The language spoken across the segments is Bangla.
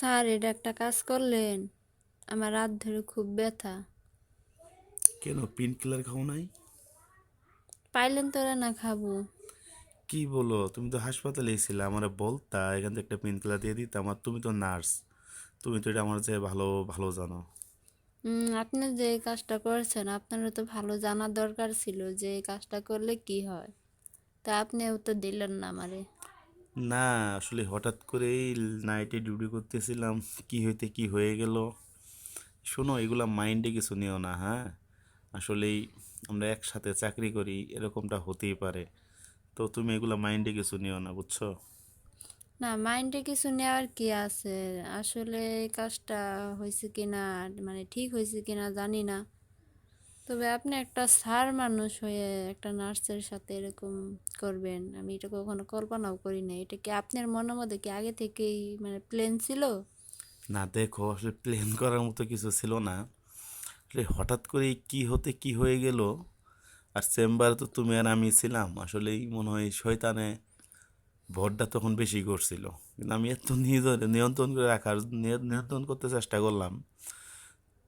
স্যার এটা একটা কাজ করলেন? আমার রাত ধরে খুব ব্যথা। কেন পেন কিলার খাও নাই? পাইলেন তোরা না খাব। কি বলো তুমি তো হাসপাতালে ছিলে আমার বলতা এখান থেকে একটা পেন কিলার দিয়ে দিতাম আর তুমি তো নার্স তুমি তো এটা আমার যে ভালো ভালো জানো। আপনি যে এই কাজটা করেছেন আপনারও তো ভালো জানার দরকার ছিল যে এই কাজটা করলে কি হয়। তা আপনিও তো দিলেন না আমারে। না, আসলে হঠাৎ করেই নাইটে ডিউটি করতেছিলাম। কি হইতে কি হয়ে গেল? শোনো, এগুলো মাইন্ডে কিছু নিও না হ্যাঁ? আসলেই আমরা একসাথে চাকরি করি, এরকমটা হতেই পারে। তো তুমি এগুলো মাইন্ডে কিছু নিও না, বুঝছ? না মাইন্ডে কিছু নেওয়ার কি আছে? আসলে কাজটা হয়েছে কিনা মানে ঠিক হয়েছে কিনা জানি না। তবে আপনি একটা স্যার মানুষ হয়ে একটা নার্সের সাথে এরকম করবেন, আমি এটা কখনো কল্পনাও করি না এটা কি আপনার মনের মধ্যে কি আগে থেকেই মানে প্লেন ছিল? না, দেখো, আসলে প্ল্যান করার মতো কিছু ছিল না। আসলে হঠাৎ করে কি হতে কি হয়ে গেল, আর চেম্বারে তো তুমি আর আমি ছিলাম, আসলেই মনে হয় শয়তানে ভরটা তখন বেশি করছিল। কিন্তু আমি এত নিয়ন্ত্রণ করে রাখার, নিয়ন্ত্রণ করতে চেষ্টা করলাম।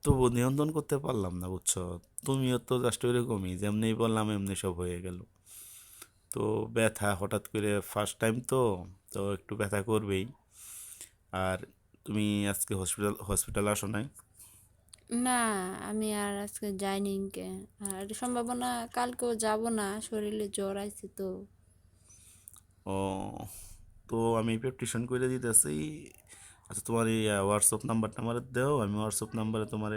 তবু নিয়ন্ত্রণ করতে পারলাম না বুঝছ? তুমিও তো জাস্ট ওইরকমই যেমনি বললাম এমনি সব হয়ে গেল। তো ব্যথা হঠাৎ করে ফার্স্ট টাইম তো তো একটু ব্যথা করবেই। আর তুমি আজকে হসপিটাল হসপিটাল আসো নাই? না আমি আর আজকে যাইনি কে আর সম্ভাবনা কালকেও যাব না শরীরে জ্বর আইছে তো। ও তো আমি প্রেপটিশন করে দিতেছি আচ্ছা তোমার এই হোয়াটসঅ্যাপ নাম্বারটা আমার দাও আমি হোয়াটসঅ্যাপ নাম্বারে তোমার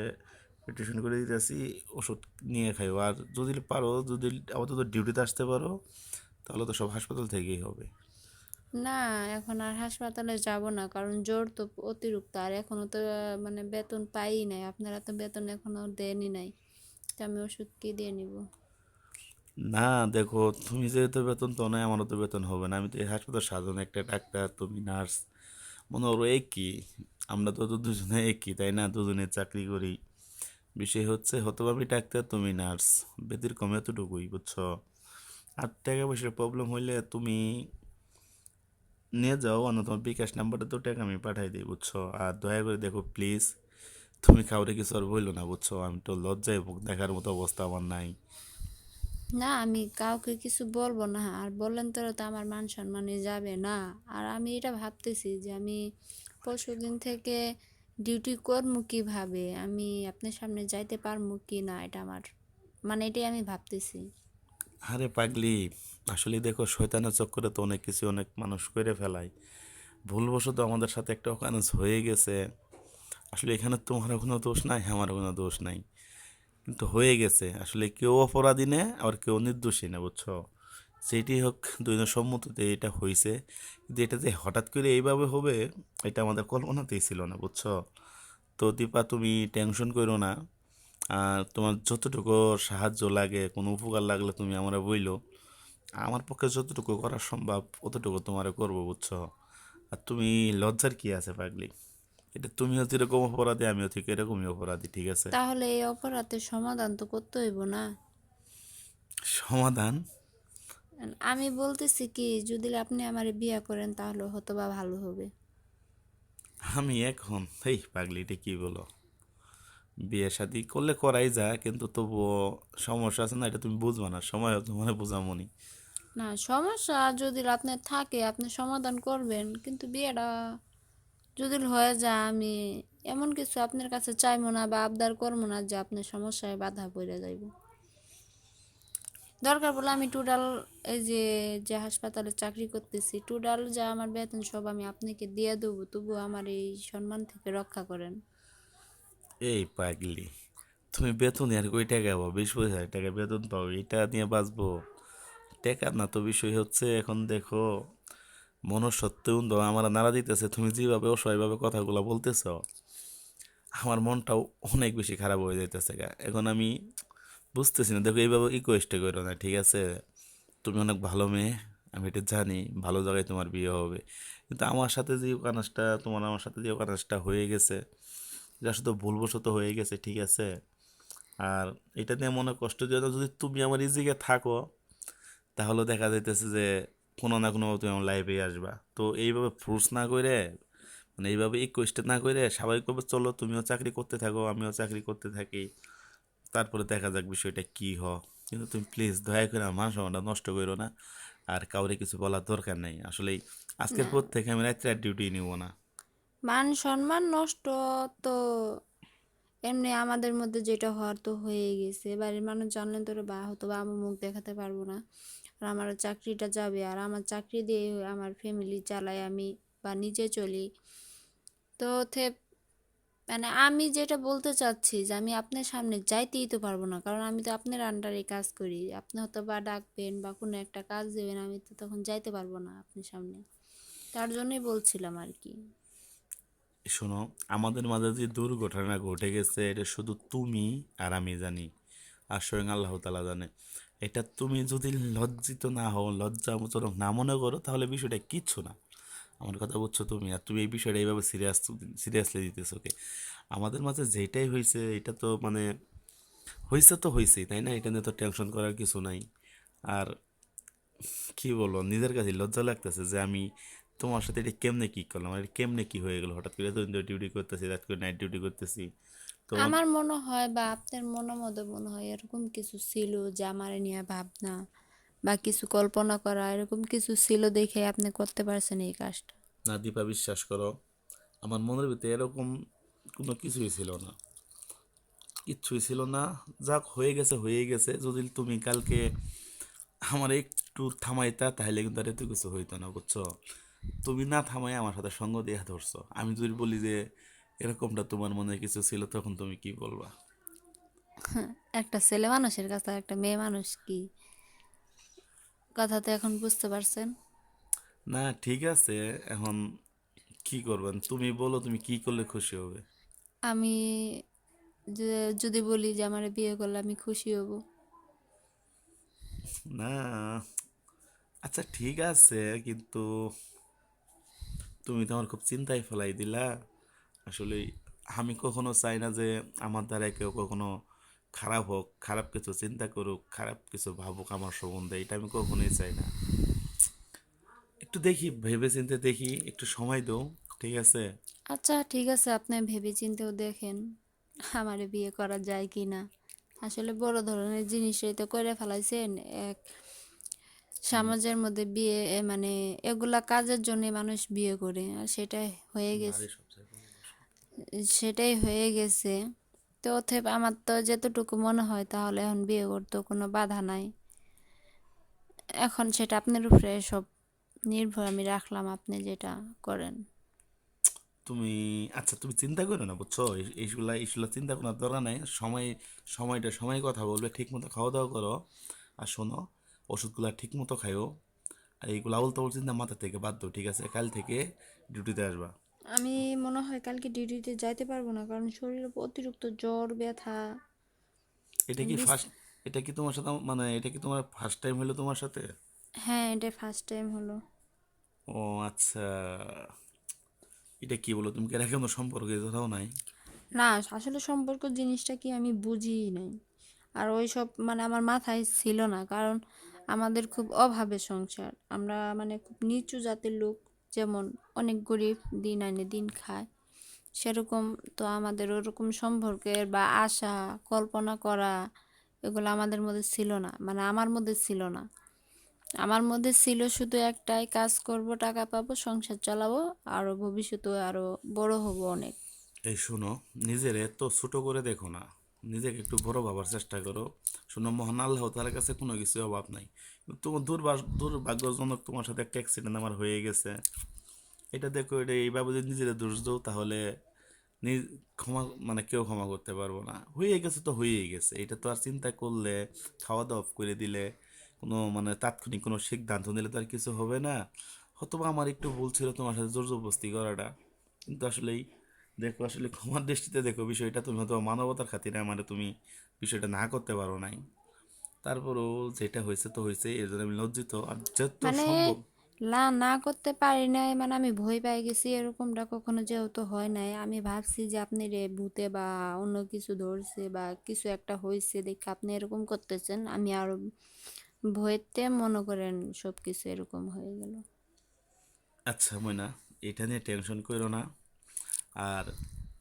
প্রেপটিশন করে দিতেছি ওষুধ নিয়ে খাইও। আর যদি পারো যদি আপাতত ডিউটিতে আসতে পারো তাহলে তো সব হাসপাতাল থেকেই হবে। না এখন আর হাসপাতালে যাব না কারণ জ্বর তো অতিরিক্ত আর এখনও তো মানে বেতন পাই নাই আপনারা তো বেতন এখনও দেনই নাই তো আমি ওষুধ কি দিয়ে নিব? না দেখো তুমি যেহেতু বেতন তো নয় আমারও তো বেতন হবে না আমি তো এই হাসপাতাল সাধারণ একটা ডাক্তার তুমি নার্স মনে করো একই। আমরা তো তো দুজনে একই, তাই না? দুজনে চাকরি করি। বিষয় হচ্ছে হয়তো আমি ডাক্তার তুমি নার্স। ব্যতিক্রম এতটুকুই, বুঝছ? আর টাকা পয়সার প্রবলেম হইলে তুমি নিয়ে যাও অন্য তোমার বিকাশ নাম্বারটা তো টাকা আমি পাঠাই দিই, বুঝছ? আর দয়া করে দেখো প্লিজ তুমি কাউরে কিছু আর বলল না, বুঝছ? আমি তো লজ্জায় দেখার মতো অবস্থা আমার নাই। না, আমি কাউকে কিছু বলব না। আর বললেন তো তো আমার মান সম্মানে যাবে না। আর আমি এটা ভাবতেছি যে আমি পরশু দিন থেকে ডিউটি করব কীভাবে? আমি আপনার সামনে যাইতে পারব কি না এটা আমার মানে এটাই আমি ভাবতেছি। আরে পাগলি আসলে দেখো, শয়তানের চক্করে তো অনেক কিছু অনেক মানুষ করে ফেলায়। ভুলবশত আমাদের সাথে একটা অকারেন্স হয়ে গেছে। আসলে এখানে তোমার কোনো দোষ নাই আমার কোনো দোষ নাই। কিন্তু হয়ে গেছে। আসলে কেউ অপরাধী না, আবার কেউ নির্দোষী না, বুঝছ? সেটি হোক দুজনের সম্মতিতে এটা হয়েছে কিন্তু এটা যে হঠাৎ করে এইভাবে হবে, এটা আমাদের কল্পনাতেই ছিল না, বুঝছ? তো দীপা, তুমি টেনশন করো না। আর তোমার যতটুকু সাহায্য লাগে, কোনো উপকার লাগলে তুমি আমরা বইলো। আমার পক্ষে যতটুকু করা সম্ভব, অতটুকু তোমারে করব, বুঝছ? আর তুমি লজ্জার কি আছে পাগলি? এটা তুমিও যেরকম অপরাধী আমিও ঠিক এরকমই অপরাধী ঠিক আছে? তাহলে এই অপরাধের সমাধান তো করতে হইব না। সমাধান? আমি বলতেছি কি যদি আপনি আমার বিয়ে করেন তাহলে হয়তো বা ভালো হবে। আমি এখন এই পাগলি এটা কি বলো? বিয়ে শাদি করলে করাই যায় কিন্তু তবুও সমস্যা আছে না এটা তুমি বুঝবা না সময় তোমার বোঝামনি। না সমস্যা যদি আপনার থাকে আপনি সমাধান করবেন কিন্তু বিয়েটা যদি হয়ে যায় আমি এমন কিছু আপনার কাছে চাইব না বা আবদার করব না যে আপনার সমস্যায় বাধা পড়ে যাইব। দরকার বলে আমি টোটাল এই যে যে হাসপাতালে চাকরি করতেছি টোটাল যা আমার বেতন সব আমি আপনাকে দিয়ে দেবো, তবু আমার এই সম্মান থেকে রক্ষা করেন। এই পাগলি, তুমি বেতন আর কই টাকা পাবো বিশ পঁচিশ হাজার টাকা বেতন পাবো এটা নিয়ে বাঁচবো? টাকা না তো বিষয় হচ্ছে, এখন দেখো মনুষ্যত্বেও তো আমার নাড়া দিতেছে, তুমি যেভাবে অসহায়ভাবে কথাগুলো বলতেছ, আমার মনটাও অনেক বেশি খারাপ হয়ে যাইতেছে এখন আমি বুঝতেছি না, দেখো এইভাবে ইকোয়েস্টে করো না, ঠিক আছে? তুমি অনেক ভালো মেয়ে, আমি এটা জানি, ভালো জায়গায় তোমার বিয়ে হবে। কিন্তু আমার সাথে যে কানাসটা তোমার আমার সাথে যে কানাসটা হয়ে গেছে এটা শুধু ভুলবশত হয়ে গেছে, ঠিক আছে? আর এটা নিয়ে মনে কষ্ট দিও না, যদি তুমি আমার এই জায়গায় থাকো, তাহলে দেখা যাইতেছে যে কোনো না কোনোভাবে তুমি আমার লাইফে আসবা। তো এইভাবে ফোর্স না করে মানে এইভাবে ইকুয়েস্ট না করে স্বাভাবিকভাবে চলো তুমিও চাকরি করতে থাকো আমিও চাকরি করতে থাকি। তারপরে দেখা যাক বিষয়টা কি হ কিন্তু তুমি প্লিজ দয়া করে আমার সময়টা নষ্ট করো না। আর কাউরে কিছু বলার দরকার নেই। আসলে আজকের পর থেকে আমি রাত্রে আর ডিউটি নিব না। মান সম্মান নষ্ট তো এমনি আমাদের মধ্যে যেটা হওয়ার তো হয়ে গেছে। বাড়ির মানুষ জানলেন তো বা হতো বা আমি মুখ দেখাতে পারব না। আর আমার চাকরিটা যাবে। আর আমার চাকরি দিয়ে আমার ফ্যামিলি চালাই আমি বা নিজে চলি। তো মানে আমি যেটা বলতে চাচ্ছি যে আমি আপনার সামনে যাইতেই তো পারব না। কারণ আমি তো আপনার আন্ডারে কাজ করি। আপনি হয়তো বা ডাকবেন বা কোনো একটা কাজ দেবেন, আমি তো তখন যাইতে পারব না আপনার সামনে। তার জন্যই বলছিলাম আর কি। শোনো, আমাদের মাঝে যে দুর্ঘটনা ঘটে গেছে, এটা শুধু তুমি আর আমি জানি। আর স্বয়ং আল্লাহ তালা জানে। এটা তুমি যদি লজ্জিত না হও লজ্জাজনক না মনে করো, তাহলে বিষয়টা কিচ্ছু না। আমার কথা বলছো তুমি, আর তুমি এই বিষয়টা এইভাবে সিরিয়াস সিরিয়াসলি দিতেছো ওকে। আমাদের মাঝে যেটাই হয়েছে এটা তো মানে হয়েছে তো হয়েছেই তাই না? এটা নিয়ে তো টেনশন করার কিছু নাই। আর কি বলব, নিজের কাছে লজ্জা লাগতেছে যে আমি তোমার সাথে এটা কেমনে কী করলাম, আর কেমনে কী হয়ে গেলো? হঠাৎ করে এতদিন ডিউটি করতেছি, রাত করে নাইট ডিউটি করতেছি। তো আমার মনে হয় বা আপনার মনের মধ্যে মনে হয় এরকম কিছু ছিল যে আমার নিয়ে ভাবনা বা কিছু কল্পনা করা এরকম কিছু ছিল দেখে আপনি করতে পারছেন এই কাজটা? না দীপা বিশ্বাস করো আমার মনের ভিতরে এরকম কোনো কিছুই ছিল না। কিচ্ছুই ছিল না। যাক হয়ে গেছে হয়ে গেছে। যদি তুমি কালকে আমার একটু থামাইতা তাহলে কিন্তু আর এত কিছু হইতো না বুঝছ? তুমি না থামাই আমার সাথে সঙ্গ দিয়ে ধরছো। আমি যদি বলি যে এরকমটা তোমার মনে কিছু ছিল তখন তুমি কি বলবা? একটা ছেলে মানুষের কাছে একটা মেয়ে মানুষ কি? কথা তো এখন বুঝতে পারছেন? না ঠিক আছে। এখন কি করবেন? তুমি বলো তুমি কি করলে খুশি হবে? আমি যদি বলি যে আমার বিয়ে করলে আমি খুশি হব। না আচ্ছা ঠিক আছে কিন্তু তুমি তো আমার খুব চিন্তায় ফেলাই দিলা। আসলে আমি কখনো চাই না যে আমার দ্বারা কেউ কখনো খারাপ হোক খারাপ কিছু চিন্তা করুক খারাপ কিছু ভাবুক আমার সম্বন্ধে এটা আমি কখনোই চাই না। একটু দেখি ভেবে চিন্তে দেখি একটু সময় দাও ঠিক আছে? আচ্ছা ঠিক আছে আপনি ভেবে চিন্তেও দেখেন আমার বিয়ে করা যায় কি না আসলে বড় ধরনের জিনিসই তো করে ফেলাইছেন এক সমাজের মধ্যে বিয়ে মানে এগুলা কাজের জন্য মানুষ বিয়ে করে আর সেটাই হয়ে গেছে। সেটাই হয়ে গেছে। তো অথব আমার তো যতটুকু মনে হয় তাহলে এখন বিয়ে করতে কোনো বাধা নাই। এখন সেটা আপনার উপরে সব নির্ভর, আমি রাখলাম আপনি যেটা করেন। তুমি আচ্ছা তুমি চিন্তা করো না, বুঝছ? এইগুলা এইগুলা চিন্তা করার দরকার নাই। সময়, সময়টা, সময় কথা বলবে ঠিক মতো খাওয়া দাওয়া করো। আর শোনো, ওষুধগুলা ঠিক মতো খাইও। আর এইগুলো আউল তাউল চিন্তা মাথা থেকে বাদ দাও, ঠিক আছে? কাল থেকে ডিউটিতে আসবা। আমি মনে হয় কালকে ডিউটিতে যাইতে পারব না কারণ শরীরে অতিরিক্ত জ্বর ব্যথা এটা কি ফার্স্ট এটা কি তোমার সাথে মানে এটা কি তোমার ফার্স্ট টাইম হলো তোমার সাথে? হ্যাঁ এটা ফার্স্ট টাইম হলো। ও আচ্ছা। এটা কি বলো? তুমি কি এর আগে সম্পর্কে কোথাও নাই? না আসলে সম্পর্ক জিনিসটা কি আমি বুঝিই নাই। আর ওই সব মানে আমার মাথায় ছিল না কারণ আমাদের খুব অভাবে সংসার। আমরা মানে খুব নিচু জাতের লোক। যেমন অনেক গরিব দিন আনে, দিন খায়। সেরকম তো আমাদের ওরকম সম্পর্কের বা আশা, কল্পনা করা এগুলো আমাদের মধ্যে ছিল না। মানে আমার মধ্যে ছিল না। আমার মধ্যে ছিল শুধু একটাই, কাজ করব, টাকা পাবো, সংসার চালাবো আরও ভবিষ্যতে আরও বড় হব অনেক। এই শোনো, নিজের এত ছোট করে দেখো না। নিজেকে একটু বড় ভাবার চেষ্টা করো। শোনো, মহান আল্লাহ তার কাছে কোনো কিছু অভাব নাই। তোমার দুর্ভাগ দুর্ভাগ্যজনক তোমার সাথে একটা অ্যাক্সিডেন্ট আমার হয়ে গেছে। এটা দেখো, এটা এইভাবে যদি নিজেরা দোষ দাও, তাহলে নিজ ক্ষমা মানে কেউ ক্ষমা করতে পারব না। হয়ে গেছে তো হয়েই গেছে। এটা তো আর চিন্তা করলে খাওয়া দাওয়া করে দিলে, কোনো মানে তাৎক্ষণিক কোনো সিদ্ধান্ত নিলে তো আর কিছু হবে না। হয়তো আমার একটু ভুল ছিল তোমার সাথে জোর জবরদস্তি করাটা। কিন্তু আসলেই দেখো আসলে ক্ষমার দৃষ্টিতে দেখো বিষয়টা তুমি হয়তো মানবতার খাতিরে আমার তুমি বিষয়টা না করতে পারো নাই। তারপরও যেটা হয়েছে তো হয়েছে এর জন্য আমি লজ্জিত। আর যত মানে সম্ভব না না করতে পারি নাই মানে আমি ভয় পাই গেছি এরকমটা কখনো যেহেতু হয় নাই। আমি ভাবছি যে আপনি রে ভূতে বা অন্য কিছু ধরছে বা কিছু একটা হয়েছে দেখে আপনি এরকম করতেছেন আমি আরও ভয়েতে মনে করেন সব কিছু এরকম হয়ে গেল। আচ্ছা ময়না এটা নিয়ে টেনশন করো না। আর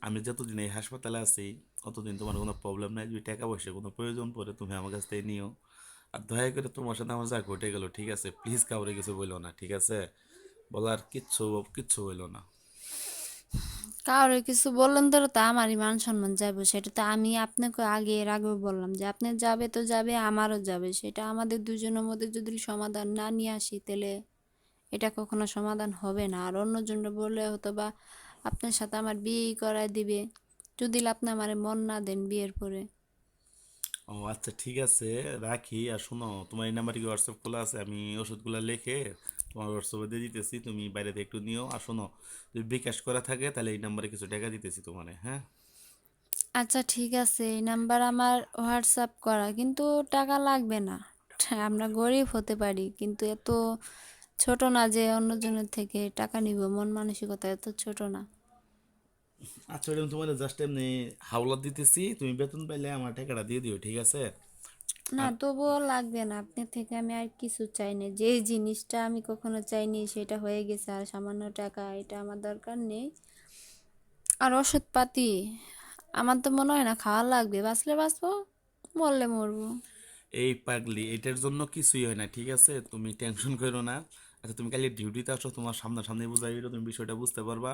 আমি যতদিন এই হাসপাতালে আছি, অতদিন তোমার কোনো প্রবলেম নাই। যদি টাকা পয়সা কোনো প্রয়োজন পড়ে, তুমি আমার কাছ থেকে নিও। আর দয়া করে তোমার সাথে আমার যা ঘটে গেল, ঠিক আছে? প্লিজ কাউরে কিছু বলল না, ঠিক আছে? বলার কিচ্ছু কিচ্ছু বলল না। কাউরে কিছু বললেন ধরো তো আমারই মান সম্মান যাবে। সেটা তো আমি আপনাকে আগে এর আগেও বললাম যে, আপনি যাবে তো যাবে, আমারও যাবে। সেটা আমাদের দুজনের মধ্যে যদি সমাধান না নিয়ে আসি, তাহলে এটা কখনো সমাধান হবে না। আর অন্যজনরা বললে হয়তো বা আপনার সাথে আমার বিয়ে করায় দিবে। যদি আপনি আমার মন না দেন বিয়ের পরে। ও আচ্ছা ঠিক আছে রাখি। আর শোনো তোমার এই নাম্বারে কি হোয়াটসঅ্যাপ খোলা আছে? আমি ওষুধগুলো লিখে তোমার হোয়াটসঅ্যাপে দিয়ে দিতেছি তুমি বাইরে থেকে একটু নিও। আর শোনো যদি বিকাশ করা থাকে তাহলে এই নাম্বারে কিছু টাকা দিতেছি তোমার হ্যাঁ? আচ্ছা ঠিক আছে এই নাম্বার আমার হোয়াটসঅ্যাপ করা কিন্তু টাকা লাগবে না। আমরা গরিব হতে পারি কিন্তু এত ছোট না যে অন্যজনের থেকে টাকা নিব মন মানসিকতা এত ছোট না। আচ্ছা ওটা তোমার জাস্ট এমনি হাওলা দিতেছি তুমি বেতন পাইলে আমার টাকাটা দিয়ে দিও ঠিক আছে? না তবুও লাগবে না আপনার থেকে আমি আর কিছু চাই না। যে জিনিসটা আমি কখনো চাইনি সেটা হয়ে গেছে আর সামান্য টাকা এটা আমার দরকার নেই। আর ওষুধপাতি আমার তো মনে হয় না খাওয়া লাগবে বাঁচলে বাঁচবো মরলে মরবো। এই পাগলি এটার জন্য কিছুই হয় না ঠিক আছে? তুমি টেনশন করো না। আচ্ছা তুমি কালি ডিউটিতে আসো তোমার সামনাসামনি বুঝাই তুমি বিষয়টা বুঝতে পারবা।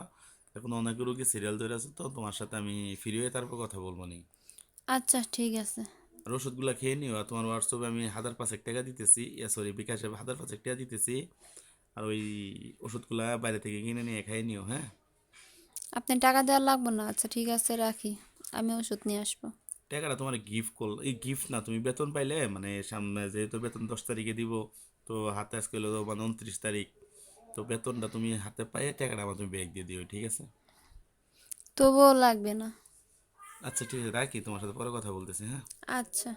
এখন অনেক রোগী সিরিয়াল ধরে আছে তো তোমার সাথে আমি ফ্রি হয়ে তারপর কথা বলব নি। আচ্ছা ঠিক আছে। আর ওষুধগুলো খেয়ে নিও আর তোমার হোয়াটসঅ্যাপে আমি হাজার পাঁচেক টাকা দিতেছি সরি বিকাশে হাজার পাঁচেক টাকা দিতেছি। আর ওই ওষুধগুলা বাইরে থেকে কিনে নিয়ে খাইয়ে নিও হ্যাঁ? আপনি টাকা দেওয়ার লাগবে না? আচ্ছা ঠিক আছে রাখি। আমি ওষুধ নিয়ে আসব। টাকাটা তোমার গিফট কল এই গিফট না তুমি বেতন পাইলে মানে সামনে যেহেতু বেতন দশ তারিখে দিব তো হাতে আজকে হলো মানে উনত্রিশ তারিখ তো বেতনটা তুমি হাতে পাইয়ে টাকাটা আমার তুমি ব্যাগ দিয়ে দিও ঠিক আছে? তবুও লাগবে না। আচ্ছা ঠিক আছে রাখি তোমার সাথে পরে কথা বলতেছি হ্যাঁ? আচ্ছা।